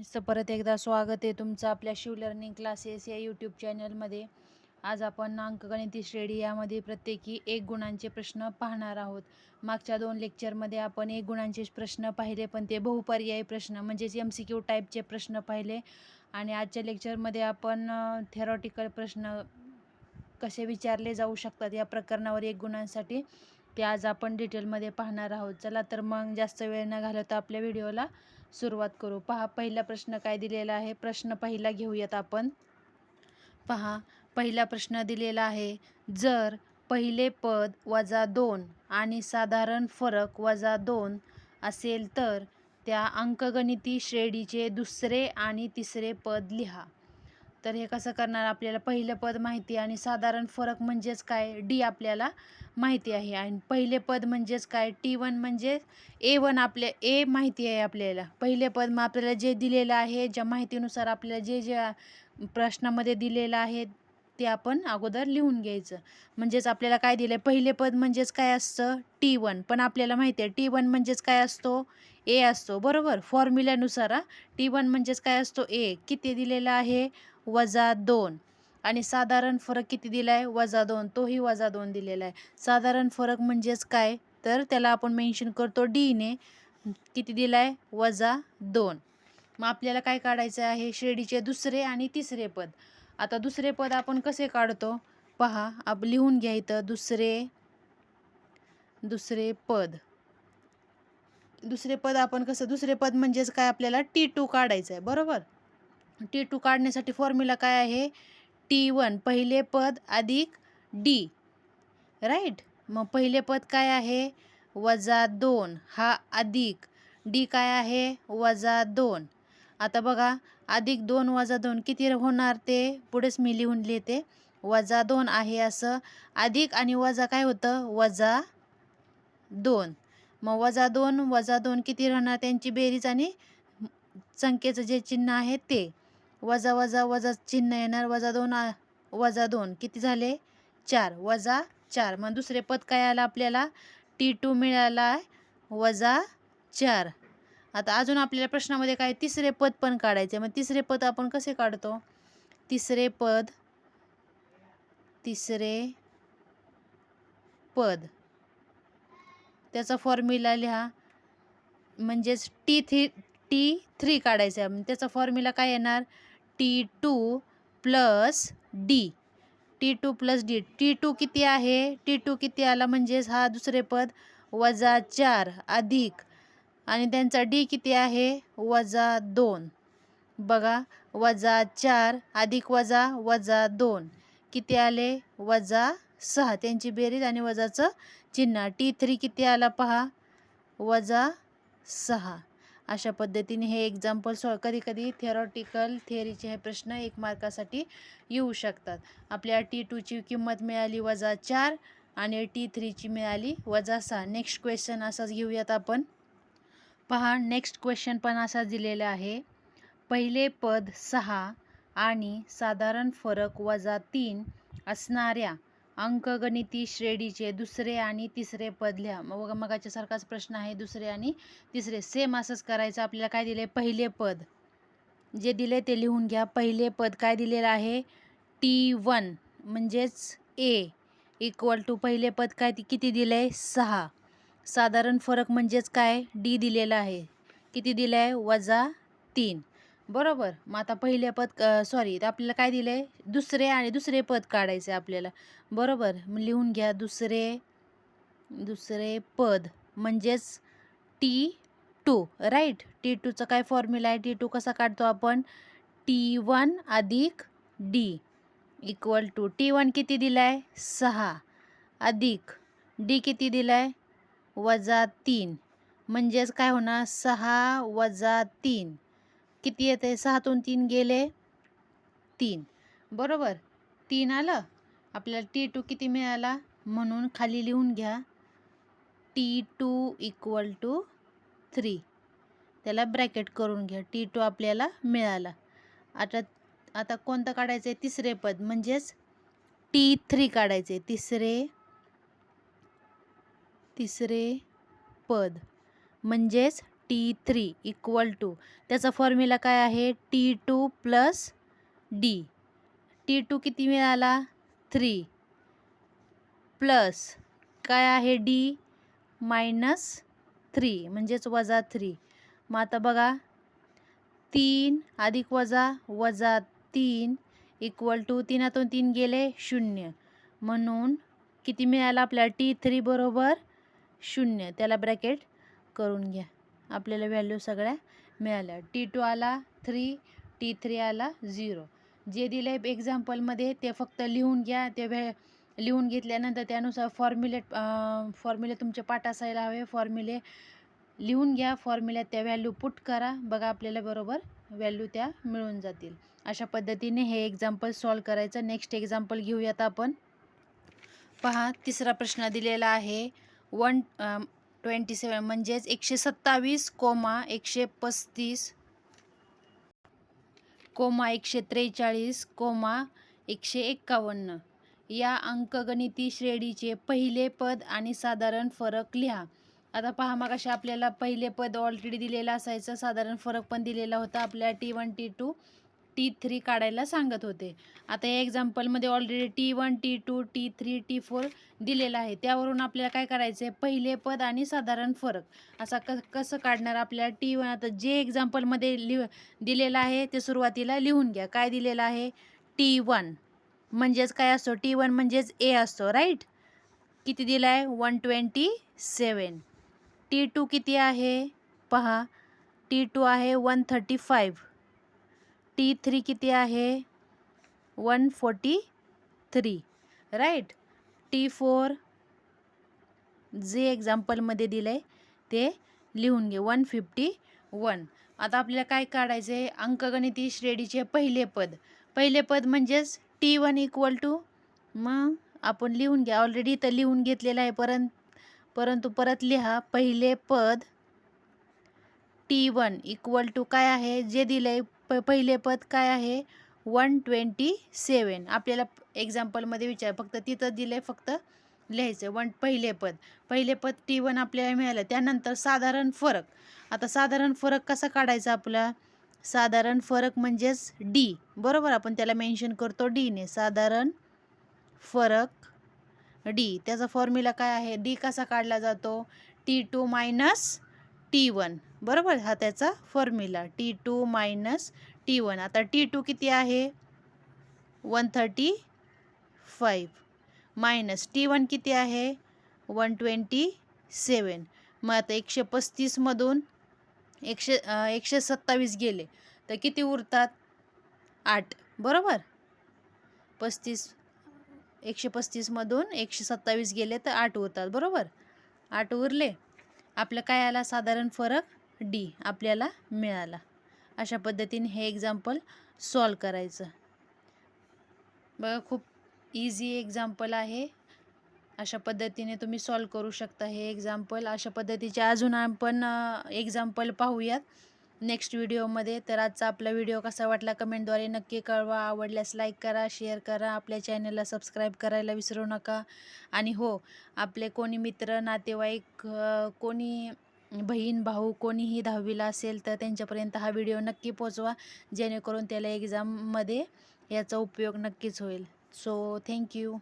फ्रेंड्सचं परत एकदा स्वागत आहे तुमचं आपल्या शिव लर्निंग क्लासेस या यूट्यूब चॅनलमध्ये. आज आपण अंकगणिती श्रेणी यामध्ये प्रत्येकी एक गुणांचे प्रश्न पाहणार आहोत. मागच्या दोन लेक्चरमध्ये आपण एक गुणांचे प्रश्न पाहिले पण ते बहुपर्यायी प्रश्न म्हणजेच एम सी क्यू टाईपचे प्रश्न पाहिले. आणि आजच्या लेक्चरमध्ये आपण थेरॉटिकल प्रश्न कसे विचारले जाऊ शकतात या प्रकरणावर एक गुणांसाठी ते आज आपण डिटेलमध्ये पाहणार आहोत. चला तर मग जास्त वेळ न घालवता आपल्या व्हिडिओला सुरुवात करू. पहा पहिला प्रश्न काय दिलेला आहे? प्रश्न पहिला घेऊयात आपण. पहा पहिला प्रश्न दिलेला आहे जर पहिले पद वजा दोन आणि साधारण फरक वजा दोन असेल तर त्या अंकगणिती श्रेणीचे दुसरे आणि तिसरे पद लिहा. तर हे कसं करणार आपल्याला? पहिलं पद माहिती आणि साधारण फरक म्हणजेच काय? डी आपल्याला माहिती आहे. आणि पहिले पद म्हणजेच काय? टी वन म्हणजे ए वन आपल्या ए माहिती आहे आपल्याला. पहिले पद मग आपल्याला जे दिलेलं आहे ज्या माहितीनुसार आपल्याला जे जे प्रश्नामध्ये दिलेलं आहे ते आपण अगोदर लिहून घ्यायचं. म्हणजेच आपल्याला काय दिलं आहे पहिले पद म्हणजेच काय असतं? टी वन पण आपल्याला माहिती आहे टी वन म्हणजेच काय असतो? ए असतो. बरोबर? फॉर्म्युल्यानुसार टी वन म्हणजेच काय असतो? ए किती दिलेला आहे? वजा दोन. आणि साधारण फरक किती दिला आहे वजा दोन. तोही वजा दोन दिलेला आहे. साधारण फरक म्हणजेच काय? तर त्याला आपण मेन्शन करतो डीने किती दिला आहे वजा दोन. मग आपल्याला काय काढायचं आहे? श्रेणीचे दुसरे आणि तिसरे पद. आता दुसरे पद आपण कसे काढतो? पहा आप लिहून घ्या इथं. दुसरे दुसरे पद. दुसरे पद आपण कसं? दुसरे पद म्हणजेच काय? आपल्याला टी टू काढायचं आहे. बरोबर? टी टू काढण्यासाठी फॉर्म्युला काय आहे? टी वन पहिले पद अधिक डी राईट मग पहिले पद काय आहे? वजा दोन हा अधिक डी काय आहे? वजा दोन. आता बघा अधिक दोन वजा दोन किती होणार ते? पुढेच मी लिहून लिहिते. वजा दोन आहे असं. अधिक आणि वजा काय होतं? वजा दोन. मग वजा दोन वजा दोन किती राहणार? त्यांची बेरीज आणि संख्येचं जे चिन्ह आहे ते. वजा वजा वजा चिन्ह येणार. वजा दोन वजा दोन. किती झाले? चार. वजा चार. मग दुसरे पद काय आलं आपल्याला? टी टू मिळाला वजा चार. आता अजून आपल्याला प्रश्नामध्ये काय? तिसरे पद पण काढायचे. मग तिसरे पद आपण कसे काढतो? तिसरे पद तिसरे पद. त्याचा फॉर्म्युला लिहा. म्हणजेच टी थ्री टी थ्री काढायचा. आहे त्याचा फॉर्म्युला काय येणार? T two plus D T two plus D T two किती आहे? टी टू किती आला म्हणजेच हा दुसरे पद वजा चार अधिक. आणि त्यांचा डी किती आहे? वजा दोन. बघा वजा चार अधिक वजा वजा दोन. किती आले? वजा सहा. त्यांची बेरीज आणि वजाचं चिन्ह. टी थ्री किती आला पहा? वजा सहा. अशा पद्धतीने हे एक्झाम्पल सॉ कधी कधी थेरॉटिकल थेअरीचे हे प्रश्न एक मार्कासाठी येऊ शकतात. आपल्या टी टूची किंमत मिळाली वजा चार आणि टी थ्रीची मिळाली वजा सहा. नेक्स्ट क्वेश्चन असाच घेऊयात आपण. पहा नेक्स्ट क्वेश्चन पण असा दिलेला आहे. पहिले पद सहा आणि साधारण फरक वजा तीन असणाऱ्या अंकगणिती श्रेणीचे दुसरे आणि तिसरे पद लिहा. मग मगाच्यासारखाच प्रश्न आहे दुसरे आणि तिसरे. सेम असंच करायचं आपल्याला काय दिले पहिले पद. जे दिले ते लिहून घ्या. पहिले पद काय दिलेलं आहे? टी वन म्हणजेच ए इक्वल टू पहिले पद काय किती दिलं आहे सहा. साधारण फरक म्हणजेच काय? डी दिलेला आहे. किती दिलं आहे वजा तीन. बरोबर. मग आता पहिले पद सॉरी आपल्याला काय दिलं आहे दुसरे आणि दुसरे पद काढायचे आपल्याला. बरोबर. लिहून घ्या. दुसरे दुसरे पद म्हणजेच टी टू राईट टी टूचं काय फॉर्म्युला आहे? टी टू कसा काढतो आपण? टी वन अधिक D equal to T one किती दिला आहे सहा. अधिक डी किती दिला आहे वजा तीन. म्हणजेच काय होणार? सहा वजा तीन. किती येते सहातून तीन गेले. तीन. बरोबर. तीन आलं. आपल्याला टी टू किती मिळाला? म्हणून खाली लिहून घ्या. T two equal to three त्याला ब्रॅकेट करून घ्या. टी टू आपल्याला मिळाला. आता आता कोणतं काढायचं आहे तिसरे पद. म्हणजेच टी थ्री काढायचे तिसरे तिसरे पद. म्हणजेच टी थ्री इक्वल टू त्याचा फॉर्म्युला काय आहे? T two plus D T two किती मिळाला? थ्री प्लस काय आहे डी मायनस थ्री म्हणजेच वजा थ्री मग आता बघा. तीन अधिक वजा वजा तीन इक्वल टू तीनातून तीन गेले शून्य. म्हणून किती मिळालं आपल्याला टी थ्री बरोबर शून्य. त्याला ब्रॅकेट करून घ्या. आपल्याला व्हॅल्यू सगळ्या मिळाल्या. टी टू आला थ्री टी थ्री आला झिरो जे दिलं आहे एक्झाम्पलमध्ये ते फक्त लिहून घ्या. ते व्हॅ लिहून घेतल्यानंतर त्यानुसार फॉर्म्युलेट फॉर्म्युले तुमचे पाठ असायला हवे. फॉर्म्युले लिहून घ्या. फॉर्म्युल्यात त्या व्हॅल्यू पुट करा. बघा आपल्याला बरोबर व्हॅल्यू त्या मिळून जातील. अशा पद्धतीने हे एक्झाम्पल सॉल्व करायचं. नेक्स्ट एक्झाम्पल घेऊयात आपण. पहा तिसरा प्रश्न दिलेला आहे. वन ट्वेंटी सेवन म्हणजेच एकशे सत्तावीस कोमा एकशे पस्तीस कोमा एकशे त्रेचाळीस कोमा एकशे एक्कावन्न या अंकगणिती श्रेणीचे पहिले पद आणि साधारण फरक लिहा. आता पहा मग अशा आपल्याला पहिले पद ऑलरेडी दिलेलं असायचं साधारण फरक पण दिलेला होता आपल्या T one T two T three काढायला सांगत होते. आता या एक्झाम्पलमध्ये already T one T two T three T four दिलेलं आहे. त्यावरून आपल्याला काय करायचं आहे पहिले पद आणि साधारण फरक. असा क कसं काढणार आपल्याला टी वन? आता जे एक्झाम्पलमध्ये लिह दिलेलं आहे ते सुरुवातीला लिहून घ्या. काय दिलेलं आहे? T one. म्हणजेच काय असतो? टी वन म्हणजेच ए असतो राईट किती दिलं आहे one twenty seven. T two किती आहे? पहा. टी टू आहे one thirty five T three किती आहे? One forty three right T four जे एक्झाम्पलमध्ये दिलं आहे ते लिहून घे. वन फिफ्टी वन आता आपल्याला काय काढायचं आहे अंकगणिती श्रेणीचे पहिले पद. पहिले पद म्हणजेच टी वन इक्वल टू मग आपण लिहून घ्या. ऑलरेडी तर लिहून घेतलेलं आहे परंत. परंतु परत लिहा. पहिले पद टी वन इक्वल टू काय आहे? जे दिलं आहे प पहिले पद काय आहे? वन ट्वेंटी सेवन आपल्याला एक्झाम्पलमध्ये विचार फक्त तिथं दिलं आहे फक्त लिहायचं वन पहिले पद. पहिले पद टी वन आपल्याला मिळालं त्यानंतर साधारण फरक. आता साधारण फरक कसा काढायचा आपला? साधारण फरक म्हणजेच डी बरोबर? आपण त्याला मेन्शन करतो डीने साधारण फरक डी त्याचा फॉर्म्युला काय आहे? डी कसा काढला जातो? T two minus T one बरोबर? हा त्याचा formula T two minus T one आता टी टू किती आहे? One thirty five minus T one किती आहे? वन ट्वेंटी सेवन मग आता एकशे पस्तीसमधून एकशे एकशे सत्तावीस गेले. तर किती उरतात? आठ. बरोबर? पस्तीस एकशे पस्तीसमधून एकशे सत्तावीस गेले तर आठ उरतात. बरोबर? आठ उरले. आपलं काय आला? साधारण फरक? डी आपल्याला मिळाला. अशा पद्धतीने हे एक्झाम्पल सॉल्व करायचं. बघा खूप इझी एक्झाम्पल आहे. अशा पद्धतीने तुम्ही सॉल्व करू शकता हे एक्झाम्पल अशा पद्धतीचे अजून आपण एक्झाम्पल पाहूयात नेक्स्ट व्हिडिओमध्ये तर आजचा आपला व्हिडिओ कसा वाटला कमेंटद्वारे नक्की कळवा. आवडल्यास लाईक करा शेअर करा. आपल्या चॅनलला सबस्क्राईब करायला विसरू नका. आणि हो आपले कोणी मित्र नातेवाईक कोणी बहीण भाऊ कोणीही दहावीला असेल तर त्यांच्यापर्यंत हा व्हिडिओ नक्की पोचवा जेणेकरून त्याला एक्झाममध्ये याचा उपयोग नक्कीच होईल. So thank you